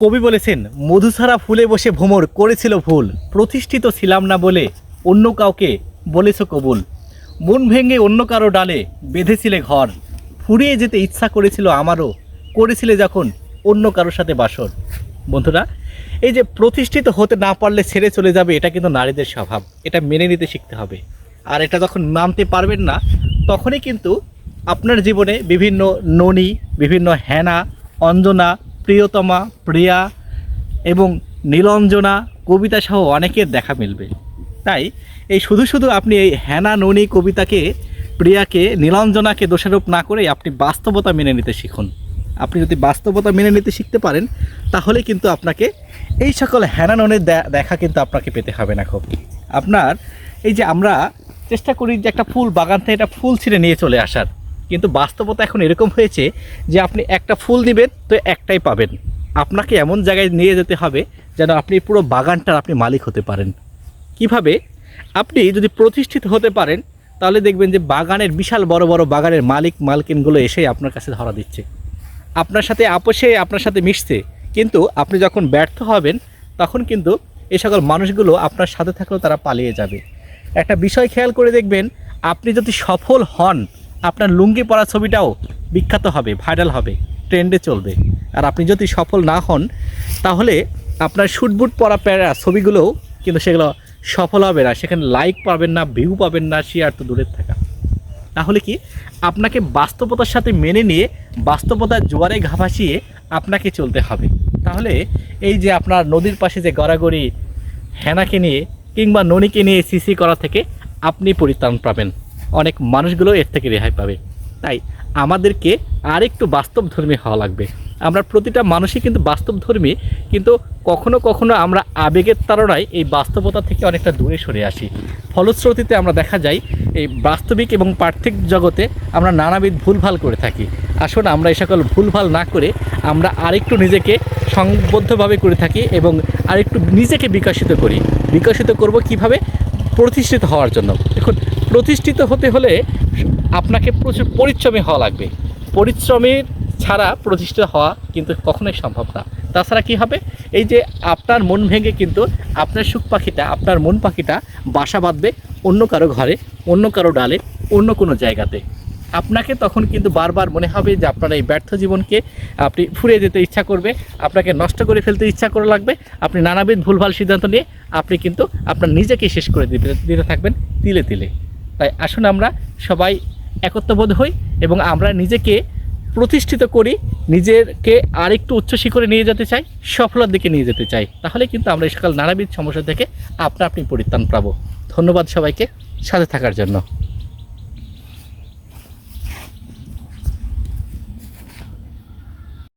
কবি বলেছেন মধুসারা ফুলে বসে ভ্রমর করেছিল ভুল প্রতিষ্ঠিত ছিলাম না বলে অন্য কাউকে বলেছ কবুল। মন ভেঙে অন্য কারও ডালে বেঁধেছিলে ঘর, ফুরিয়ে যেতে ইচ্ছা করেছিল আমারও, করেছিলে যখন অন্য কারোর সাথে বাসর। বন্ধুরা, এই যে প্রতিষ্ঠিত হতে না পারলে ছেড়ে চলে যাবে, এটা কিন্তু নারীদের স্বভাব, এটা মেনে নিতে শিখতে হবে। আর এটা যখন মানতে পারবেন না, তখনই কিন্তু আপনার জীবনে বিভিন্ন ননি, বিভিন্ন হেনা, অঞ্জনা প্রিয়তমা, প্রিয়া এবং নীলঞ্জনা কবিতা সহ অনেকের দেখা মিলবে। তাই এই শুধু শুধু আপনি এই হেনা ননি কবিতাকে, প্রিয়াকে, নীলঞ্জনাকে দোষারোপ না করে আপনি বাস্তবতা মেনে নিতে শিখুন। আপনি যদি বাস্তবতা মেনে নিতে শিখতে পারেন, তাহলে কিন্তু আপনাকে এই সকল হেনা ননের দেখা কিন্তু আপনাকে পেতে হবে না খুব। আপনার এই যে আমরা চেষ্টা করি যে একটা ফুল বাগান থেকে একটা ফুল ছিঁড়ে নিয়ে চলে আসার। কিন্তু বাস্তবতা এখন এরকম হয়েছে যে আপনি একটা ফুল দিবেন, তো একটাই পাবেন। আপনাকে এমন জায়গায় নিয়ে যেতে হবে যেন আপনি পুরো বাগানটার আপনি মালিক হতে পারেন। কীভাবে? আপনি যদি প্রতিষ্ঠিত হতে পারেন, তাহলে দেখবেন যে বাগানের বিশাল বড় বড় বাগানের মালিক মালকিনগুলো এসে আপনার কাছে ধরা দিচ্ছে। আপনার সাথে আপোষে, আপনার সাথে মিশছে। কিন্তু আপনি যখন ব্যর্থ হবেন, তখন কিন্তু এই সকল মানুষগুলো আপনার সাথে থাকলেও তারা পালিয়ে যাবে। একটা বিষয় খেয়াল করে দেখবেন, আপনি যদি সফল হন আপনার লুঙ্গি পরা ছবিটাও বিখ্যাত হবে ভাইরাল হবে ট্রেন্ডে চলবে। আর আপনি যদি সফল না হন, তাহলে আপনার শুটবুট পরা প্যারা ছবিগুলোও কিন্তু সেগুলো সফল হবে না। সেখানে লাইক পাবেন না ভিউ পাবেন না শেয়ার তো দূরের থাকা। তাহলে কি? আপনাকে বাস্তবতার সাথে মেনে নিয়ে, বাস্তবতার জোয়ারে ঘা ভাসিয়ে আপনাকে চলতে হবে। তাহলে এই যে আপনার নদীর পাশে যে গড়াগড়ি, হেনাকে নিয়ে কিংবা ননিকে নিয়ে সিসি করা থেকে আপনি পরিত্রাণ পাবেন। অনেক মানুষগুলো এর থেকে রেহাই পাবে। তাই আমাদেরকে আর আরেকটু বাস্তবধর্মী হওয়া লাগবে। আমরা প্রতিটা মানুষই কিন্তু বাস্তবধর্মী, কিন্তু কখনো কখনো আমরা আবেগের তাড়নায় এই বাস্তবতা থেকে অনেকটা দূরে সরে আসি। ফলশ্রুতিতে আমরা দেখা যায়, এই বাস্তবিক এবং পার্থিক জগতে আমরা নানাবিধ ভুলভাল করে থাকি। আসুন, আমরা এই সকল ভুলভাল না করে আমরা আরেকটু নিজেকে সংবদ্ধভাবে করে থাকি এবং আরেকটু নিজেকে বিকশিত করি। বিকশিত করব কীভাবে? প্রতিষ্ঠিত হওয়ার জন্য। দেখুন, প্রতিষ্ঠিত হতে হলে আপনাকে প্রচুর পরিশ্রমী হওয়া লাগবে। পরিশ্রমের ছাড়া প্রতিষ্ঠিত হওয়া কিন্তু কখনোই সম্ভব না। তাছাড়া কি হবে? এই যে আপনার মন ভেঙে কিন্তু আপনার সুখ পাখিটা, আপনার মন পাখিটা বাসা বাঁধবে অন্য কারও ঘরে, অন্য কারও ডালে, অন্য কোনো জায়গাতে। আপনাকে তখন কিন্তু বারবার মনে হবে যে আপনার এই ব্যর্থ জীবনকে আপনি ফুরিয়ে যেতে ইচ্ছা করবে, আপনাকে নষ্ট করে ফেলতে ইচ্ছা করে লাগবে, আপনি নানাবিধ ভুলভাল সিদ্ধান্ত নিয়ে আপনি কিন্তু আপনার নিজেকে শেষ করে দিতে দিতে থাকবেন তিলে তিলে। তাই আসুন আমরা সবাই একত্রবোধ হই এবং আমরা নিজেকে প্রতিষ্ঠিত করি, নিজেকে আরেকটু উচ্চ শিখরে নিয়ে যেতে চাই, সফলতার দিকে নিয়ে যেতে চাই। তাহলে কিন্তু আমরা এই সকল নানাবিধ সমস্যা থেকে আপনা আপনি পরিত্রাণ পাবো। ধন্যবাদ সবাইকে, সাথে থাকার জন্য।